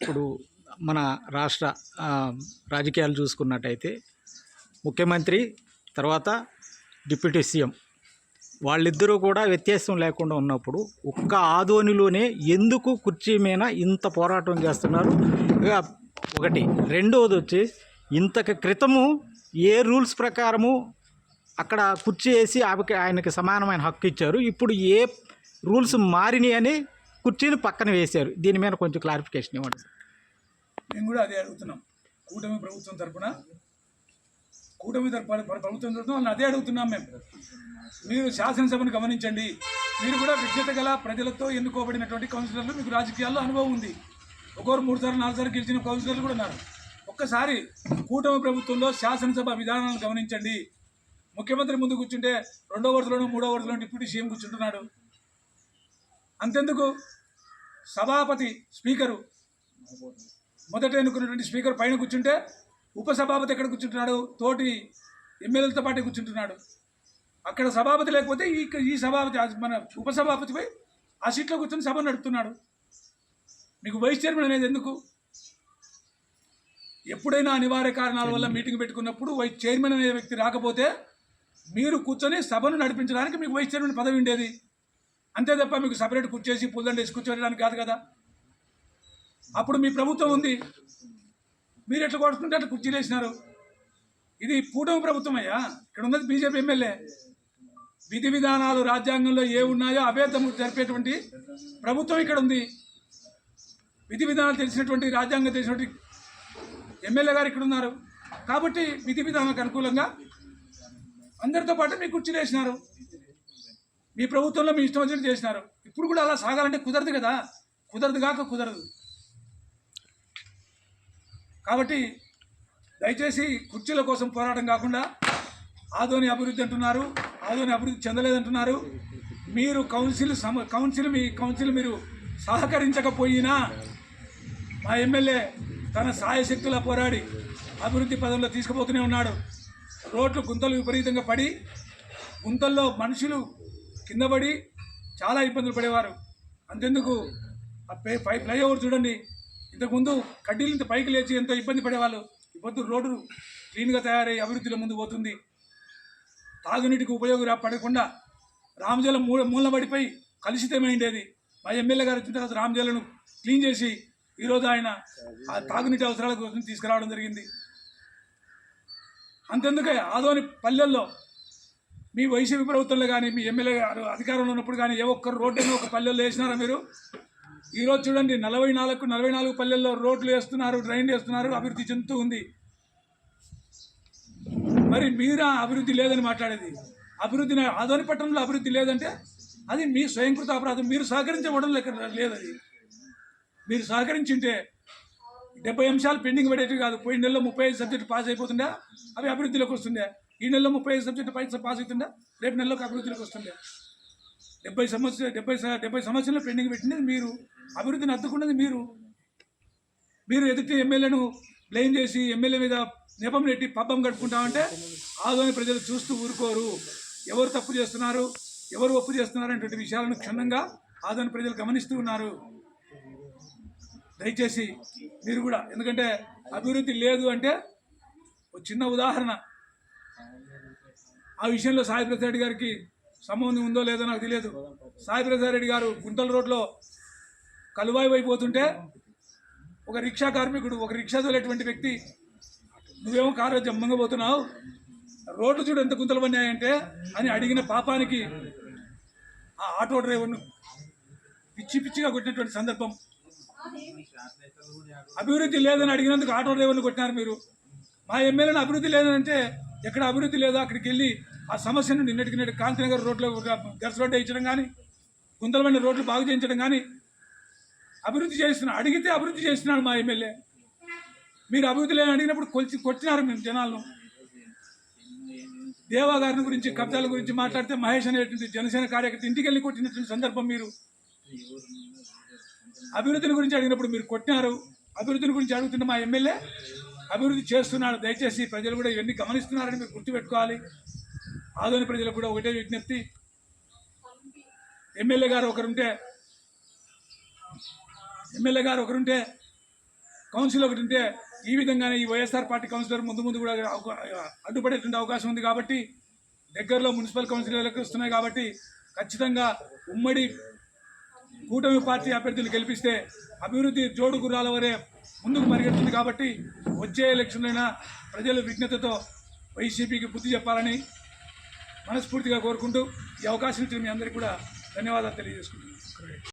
ఇప్పుడు మన రాష్ట్ర రాజకీయాలు చూసుకున్నట్టయితే ముఖ్యమంత్రి తర్వాత డిప్యూటీ సీఎం. వాళ్ళిద్దరూ కూడా వ్యత్యాసం లేకుండా ఉన్నప్పుడు ఒక్క ఆధోనిలోనే ఎందుకు కుర్చీ మీద ఇంత పోరాటం చేస్తున్నారు? ఒకటి. రెండవది వచ్చి ఇంతకు క్రితము ఏ రూల్స్ ప్రకారము అక్కడ కుర్చీ వేసి ఆమెకి ఆయనకి సమానమైన హక్కు ఇచ్చారు? ఇప్పుడు ఏ రూల్స్ మారినాయి అని కుర్చీలు పక్కన వేశారు. దీని మీద కొంచెం క్లారిఫికేషన్ ఇవ్వండి మేము కూడా అదే అడుగుతున్నాం. కూటమి ప్రభుత్వం తరఫున కూటమి తరపున ప్రభుత్వం తరపున అదే అడుగుతున్నాం మేము. మీరు శాసనసభను గమనించండి. మీరు కూడా విజ్ఞత గల ప్రజలతో ఎన్నుకోబడినటువంటి కౌన్సిలర్లు మీకు రాజకీయాల్లో అనుభవం ఉంది. ఒకరు మూడు సార్లు నాలుగు సార్లు గెలిచిన కౌన్సిలర్లు కూడా ఉన్నారు. ఒక్కసారి కూటమి ప్రభుత్వంలో శాసనసభ విధానాలను గమనించండి. ముఖ్యమంత్రి ముందు కూర్చుంటే రెండో వరుసలోనూ మూడో వరుసలోనూ డిప్యూటీ సీఎం కూర్చుంటున్నాడు. అంతెందుకు? సభాపతి స్పీకరు మొదట ఎన్నుకున్నటువంటి స్పీకర్ పైన కూర్చుంటే ఉపసభాపతి ఎక్కడ కూర్చుంటున్నాడు? తోటి ఎమ్మెల్యేలతో పాటు కూర్చుంటున్నాడు. అక్కడ సభాపతి లేకపోతే ఈ ఈ సభాపతి మన ఉపసభాపతిపై ఆ సీట్లో కూర్చొని సభ నడుపుతున్నాడు. మీకు వైస్ చైర్మన్ అనేది ఎందుకు? ఎప్పుడైనా అనివార్య కారణాల వల్ల మీటింగ్ పెట్టుకున్నప్పుడు వైస్ చైర్మన్ అనే వ్యక్తి రాకపోతే మీరు కూర్చొని సభను నడిపించడానికి మీకు వైస్ చైర్మన్ పదవి ఉండేది. అంతే తప్ప మీకు సపరేట్ కూర్చేసి పుల్లండి వేసి కూర్చోడానికి కాదు కదా? అప్పుడు మీ ప్రభుత్వం ఉంది. మీరు ఎట్లా కొడుతుంటే అట్లా కుర్చీలు వేసినారు. ఇది కూటమి ప్రభుత్వం అయ్యా. ఇక్కడ ఉన్నది బీజేపీ ఎమ్మెల్యే. విధి విధానాలు రాజ్యాంగంలో ఏ ఉన్నాయో అవే తమకు జరిపేటువంటి ప్రభుత్వం ఇక్కడ ఉంది. విధి విధానాలు తెలిసినటువంటి రాజ్యాంగం తెలిసినటువంటి ఎమ్మెల్యే గారు ఇక్కడ ఉన్నారు. కాబట్టి విధి విధానాలకు అనుకూలంగా అందరితో పాటు మీ కుర్చీలు వేసినారు. మీ ప్రభుత్వంలో మీ ఇష్టం వచ్చినట్టు చేసినారు. ఇప్పుడు కూడా అలా సాగాలంటే కుదరదు కదా. కుదరదు కాక కుదరదు. కాబట్టి దయచేసి కుర్చీల కోసం పోరాటం కాకుండా ఆదోని అభివృద్ధి అంటున్నారు. ఆదోని అభివృద్ధి చెందలేదంటున్నారు. మీరు కౌన్సిల్ సమ కౌన్సిల్ మీ కౌన్సిల్ మీరు సహకరించకపోయినా మా ఎమ్మెల్యే తన సాయశక్తులా పోరాడి అభివృద్ధి పదంలో తీసుకుపోతూనే ఉన్నాడు. రోడ్లు గుంతలు విపరీతంగా పడి గుంతల్లో మనుషులు కింద పడి చాలా ఇబ్బందులు పడేవారు. అంతెందుకు? ఆ పై ఫ్లైఓవర్ చూడండి. ఇంతకుముందు కడ్డీలు ఇంత పైకి లేచి ఎంతో ఇబ్బంది పడేవాళ్ళు. ఇప్పుడు రోడ్డు క్లీన్గా తయారై అభివృద్ధిలో ముందు పోతుంది. తాగునీటికి ఉపయోగం పడకుండా రామజలం మూల మూలన పడిపోయి కలుషితమైండేది మా ఎమ్మెల్యే గారు వచ్చిన తర్వాత రామజలను క్లీన్ చేసి ఈరోజు ఆయన ఆ తాగునీటి అవసరాల కోసం తీసుకురావడం జరిగింది. అంతెందుకే ఆదోని పల్లెల్లో మీ వైసీపీ ప్రభుత్వంలో కానీ మీ ఎమ్మెల్యే గారు అధికారంలో ఉన్నప్పుడు కానీ ఏ ఒక్కరు రోడ్డు ఒక పల్లెల్లో వేసినారా మీరు? ఈరోజు చూడండి నలభై నాలుగు నలభై నాలుగు పల్లెల్లో రోడ్లు వేస్తున్నారు డ్రైన్ వేస్తున్నారు అభివృద్ధి చెందుతూ ఉంది. మరి మీరా అభివృద్ధి లేదని మాట్లాడేది? అభివృద్ధి ఆదోని పట్టణంలో అభివృద్ధి లేదంటే అది మీ స్వయంకృత అపరాధం. మీరు సహకరించవడం లేక లేదది మీరు సహకరించింటే డెబ్బై అంశాలు పెండింగ్ పడేటివి కాదు. పోయిన నెలలో ముప్పై ఐదు సబ్జెక్టు పాస్ అయిపోతుండే అవి అభివృద్ధిలోకి వస్తుండే. ఈ నెలలో ముప్పై ఐదు సబ్జెక్టు పై పాస్ అవుతుండే రేపు నెలలోకి అభివృద్ధిలోకి వస్తుండే డెబ్బై సంవత్సరాలు డెబ్బై డెబ్బై సంవత్సరాలు పెండింగ్ పెట్టినది మీరు అభివృద్ధిని అద్దుకున్నది మీరు. మీరు ఎదుటి ఎమ్మెల్యేను బ్లేమ్ చేసి ఎమ్మెల్యే మీద నెపం నెట్టి పబ్బం గడుపుకుంటామంటే ఆదోని ప్రజలు చూస్తూ ఊరుకోరు. ఎవరు తప్పు చేస్తున్నారు? ఎవరు ఒప్పు చేస్తున్నారు అనేటువంటి విషయాలను క్షుణ్ణంగా ఆదోని ప్రజలు గమనిస్తూ ఉన్నారు. దయచేసి మీరు కూడా ఎందుకంటే అభివృద్ధి లేదు అంటే ఒక చిన్న ఉదాహరణ. ఆ విషయంలో సాయి ప్రసాద్ రెడ్డి గారికి సంబంధం ఉందో లేదో నాకు తెలియదు. సాయి ప్రసాద్ రెడ్డి గారు గుంటల రోడ్లో కలువాయి అయిపోతుంటే ఒక రిక్షా కార్మికుడు ఒక రిక్షా తోలేటువంటి వ్యక్తి నువ్వేమో కారు జమ్మంగా పోతున్నావు రోడ్లు చూడు ఎంత గుంతలు పడినాయంటే అని అడిగిన పాపానికి ఆ ఆటో డ్రైవర్ను పిచ్చి పిచ్చిగా కొట్టినటువంటి సందర్భం. అభివృద్ధి లేదని అడిగినందుకు ఆటో డ్రైవర్లు కొట్టినారు మీరు. మా ఎమ్మెల్యేని అభివృద్ధి లేదని అంటే ఎక్కడ అభివృద్ధి లేదో అక్కడికి వెళ్ళి ఆ సమస్యను నిన్నటికి నేటి కాంతినగర్ రోడ్లో గర్స్ రోడ్డు వేయించడం కానీ గుంతలమైన రోడ్లు బాగు చేయించడం కానీ అభివృద్ధి చేస్తున్నా అడిగితే అభివృద్ధి చేస్తున్నాడు మా ఎమ్మెల్యే. మీరు అభివృద్ధి లేని అడిగినప్పుడు కొలిచి కొట్టినారు మేము జనాలను. దేవాగారిని గురించి కబ్జాల గురించి మాట్లాడితే మహేష్ అనేటువంటి జనసేన కార్యకర్త ఇంటికి వెళ్ళి కొట్టినటువంటి సందర్భం మీరు. అభివృద్ధిని గురించి అడిగినప్పుడు మీరు కొట్టినారు. అభివృద్ధిని గురించి అడుగుతున్న మా ఎమ్మెల్యే అభివృద్ధి చేస్తున్నాడు. దయచేసి ప్రజలు కూడా ఇవన్నీ గమనిస్తున్నారని మీరు గుర్తుపెట్టుకోవాలి. ఆదోని ప్రజలకు కూడా ఒకటే విజ్ఞప్తి. ఎమ్మెల్యే గారు ఒకరుంటే ఎమ్మెల్యే గారు ఒకరుంటే కౌన్సిల్ ఒకటి ఉంటే ఈ విధంగానే ఈ వైఎస్ఆర్ పార్టీ కౌన్సిలర్ ముందు ముందు కూడా అడ్డుపడేటువంటి అవకాశం ఉంది కాబట్టి దగ్గరలో మున్సిపల్ కౌన్సిల్ వస్తున్నాయి కాబట్టి ఖచ్చితంగా ఉమ్మడి కూటమి పార్టీ అభ్యర్థులు గెలిపిస్తే అభివృద్ధి జోడు గుర్రాల వరే ముందుకు పరిగెడుతుంది కాబట్టి వచ్చే ఎలక్షన్లైనా ప్రజలు విజ్ఞతతో వైసీపీకి బుద్ధి చెప్పాలని మనస్ఫూర్తిగా కోరుకుంటూ ఈ అవకాశం ఇచ్చిన మీ అందరికీ కూడా ధన్యవాదాలు తెలియజేసుకుంటున్నాను.